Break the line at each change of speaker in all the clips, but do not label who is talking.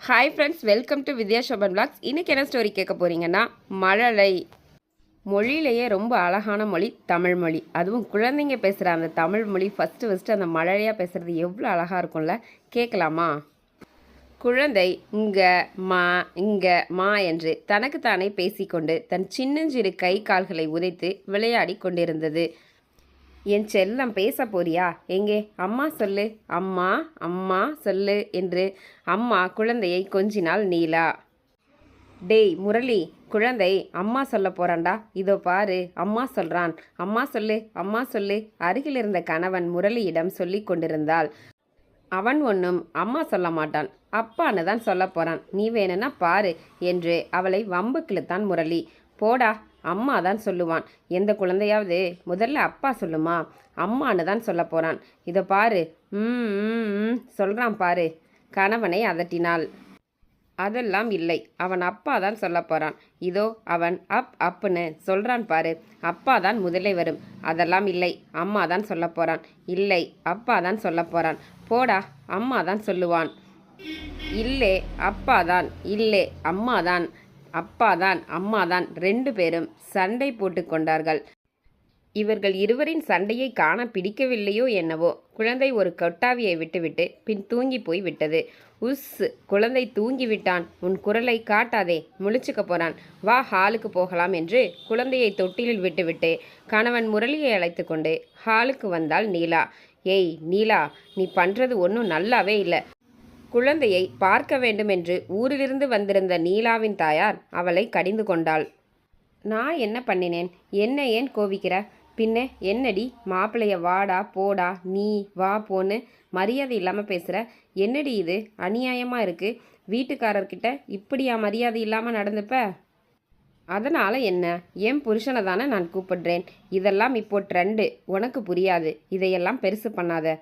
Hi friends welcome to Vidya Shoban vlogs இன்றைக்கி என்ன story கேட்க போகிறீங்கன்னா மழலை. மொழியிலேயே ரொம்ப அழகான மொழி தமிழ் மொழி. அதுவும் குழந்தைங்க பேசுகிற அந்த தமிழ் மொழி ஃபஸ்ட்டு ஃபஸ்ட்டு அந்த மழலையாக பேசுகிறது எவ்வளோ அழகாக இருக்கும்ல? கேட்கலாமா? குழந்தை இங்க மா இங்க மா என்று தனக்குத்தானே பேசிக்கொண்டு தன் சின்னஞ்சிறு கை கால்களை உதைத்து விளையாடி கொண்டிருந்தது. என் செல்லம் பேச போறியா? எங்கே? அம்மா சொல்லு. அம்மா அம்மா சொல்லு என்று அம்மா குழந்தையை கொஞ்சினாள் நீலா. டேய் முரளி குழந்தை அம்மா சொல்ல போறான்டா. இதோ பாரு அம்மா சொல்றான். அம்மா சொல்லு அம்மா சொல்லு அருகில் இருந்த கணவன் முரளியிடம் சொல்லி கொண்டிருந்தாள். அவன் ஒன்றும் அம்மா சொல்ல மாட்டான். அப்பான்னு தான் சொல்ல போறான். நீ வேணும்னா பாரு என்று அவளை வம்புக்கிழுத்தான் முரளி. போடா அம்மா தான் சொல்லுவான். எந்த குழந்தையாவது முதல்ல அப்பா சொல்லுமா? அம்மான்னு தான் சொல்ல போறான். இதை பாரு. ம் சொல்கிறான் பாரு. கணவனை அதட்டினாள். அதெல்லாம் இல்லை. அவன் அப்பா தான் சொல்ல போகிறான் இதோ அவன் அப் அப்புன்னு சொல்கிறான் பாரு. அப்பா தான் முதலே வரும். அதெல்லாம் இல்லை. அம்மா தான் சொல்ல போகிறான் இல்லை அப்பா தான் சொல்ல போகிறான் போடா அம்மா தான் சொல்லுவான். இல்லே அப்பா தான் இல்லே அம்மா தான் அப்பா தான் ரெண்டு பேரும் சண்டை போட்டு கொண்டார்கள். இவர்கள் இருவரின் சண்டையை காண பிடிக்கவில்லையோ என்னவோ குழந்தை ஒரு கொட்டாவியை விட்டுவிட்டு பின் தூங்கி போய் விட்டது. உஸ் குழந்தை தூங்கி விட்டான் உன் குரலை காட்டாதே முழிச்சுக்க போறான். வா ஹாலுக்கு போகலாம் என்று குழந்தையை தொட்டிலில் விட்டுவிட்டு கணவன் முரளியை அழைத்து கொண்டு ஹாலுக்கு வந்தாள் நீலா. ஏய் நீலா நீ பண்றது ஒன்றும் நல்லாவே இல்லை. குழந்தையை பார்க்க வேண்டும் என்று ஊரிலிருந்து வந்திருந்த நீலாவின் தாயார் அவளை கடிந்து கொண்டாள். நான் என்ன பண்ணினேன்? என்ன ஏன் கோவிக்கிற? பின்ன என்னடி? மாப்பிள்ளைய வாடா போடா நீ வா போன்னு மரியாதை இல்லாமல் பேசுகிற என்னடி இது? அநியாயமாக இருக்குது வீட்டுக்காரர்கிட்ட இப்படியா மரியாதை இல்லாமல் நடந்துப்ப? அதனால் என்ன? என் புருஷனை தானே நான் கூப்பிடுறேன். இதெல்லாம் இப்போ ட்ரெண்டு உனக்கு புரியாது. இதையெல்லாம் பெருசு பண்ணாத.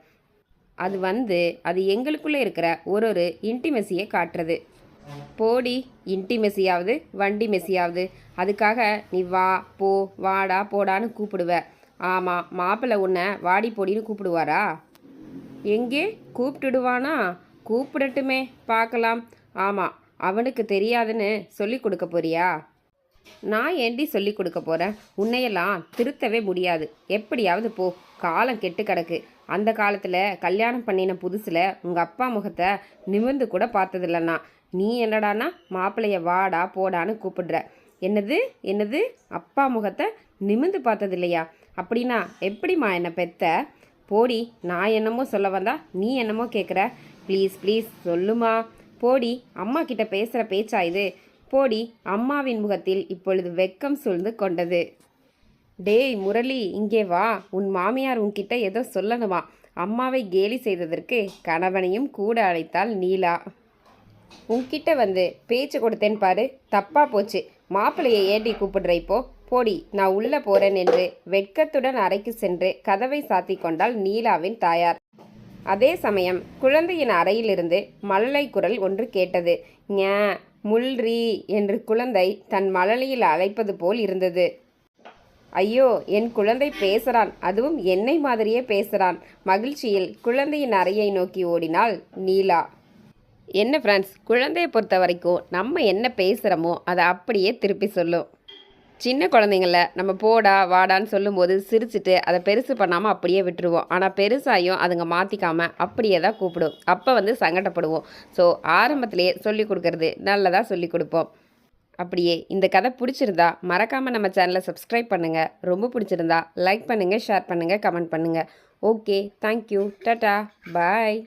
அது வந்து அது எங்களுக்குள்ளே இருக்கிற ஒரு ஒரு இன்டிமெசியை காட்டுறது. போடி இன்டிமெசியாவது வண்டி மெசியாவது அதுக்காக நீ வா போ வாடா போடான்னு கூப்பிடுவ. ஆமாம் மாப்பிள்ளை உன்னை வாடி போடின்னு கூப்பிடுவாரா? எங்கே? கூப்பிட்டுடுவானா? கூப்பிடட்டுமே பார்க்கலாம். ஆமாம் அவனுக்கு தெரியாதுன்னு சொல்லி கொடுக்க போறியா? நான் ஏண்டி சொல்லி கொடுக்க போகிறேன் உன்னையெல்லாம் திருத்தவே முடியாது. எப்படியாவது போ. காலம் கெட்டு கிடக்கு. அந்த காலத்தில் கல்யாணம் பண்ணின புதுசில் உங்கள் அப்பா முகத்தை நிமிர்ந்து கூட பார்த்ததில்லண்ணா. நீ என்னடானா மாப்பிள்ளைய வாடா போடான்னு கூப்பிடுற. என்னது? என்னது? அப்பா முகத்தை நிமிர்ந்து பார்த்ததில்லையா? அப்படின்னா எப்படிம்மா என்னை பெத்த? போடி நான் என்னமோ சொல்ல வந்தா நீ என்னமோ கேட்குற ப்ளீஸ் ப்ளீஸ் சொல்லுமா. போடி அம்மா கிட்ட பேசுகிற பேச்சா இது? போடி அம்மாவின் முகத்தில் இப்பொழுது வெக்கம் சூழ்ந்து கொண்டது. டேய் முரளி இங்கே வா. உன் மாமியார் உன்கிட்ட ஏதோ சொல்லணுமா? அம்மாவை கேலி செய்ததற்கு கணவனையும் கூட அழைத்தாள் நீலா. உன்கிட்ட வந்து பேச்சு கொடுத்தேன் பாரு. தப்பா போச்சு. மாப்பிள்ளையை ஏட்டி கூப்பிடுற இப்போ? போடி நான் உள்ள போறேன் என்று வெட்கத்துடன் அறைக்கு சென்று கதவை சாத்தி கொண்டாள் நீலாவின் தாயார். அதே சமயம் குழந்தையின் அறையிலிருந்து மழலை குரல் ஒன்று கேட்டது. ஞ முல்ரி என்று குழந்தை தன் மழலையில் அழைப்பது போல் இருந்தது. ஐயோ என் குழந்தை பேசுகிறான் அதுவும் என்னை மாதிரியே பேசுகிறான் மகிழ்ச்சியில் குழந்தையின் அறையை நோக்கி ஓடினாள் நீலா. என்ன ஃப்ரெண்ட்ஸ் குழந்தையை பொறுத்த வரைக்கும் நம்ம என்ன பேசுகிறோமோ அதை அப்படியே திருப்பி சொல்லும் சின்ன குழந்தைங்கள நம்ம போடா வாடான்னு சொல்லும்போது சிரிச்சிட்டு அதை பெருசு பண்ணாமல் அப்படியே விட்டுருவோம். ஆனால் பெருசாயும் அதுங்க மாற்றிக்காமல் அப்படியே தான் கூப்பிடும். அப்போ வந்து சங்கடப்படுவோம். ஸோ ஆரம்பத்திலேயே சொல்லி கொடுக்கறது நல்லதாக சொல்லி கொடுப்போம். அப்படியே இந்த கதை பிடிச்சிருந்தா மறக்காமல் நம்ம சேனலை சப்ஸ்கிரைப் பண்ணுங்கள் ரொம்ப பிடிச்சிருந்தா லைக் பண்ணுங்கள் ஷேர் பண்ணுங்கள் கமெண்ட் பண்ணுங்கள் ஓகே தேங்க்யூ டாட்டா பாய்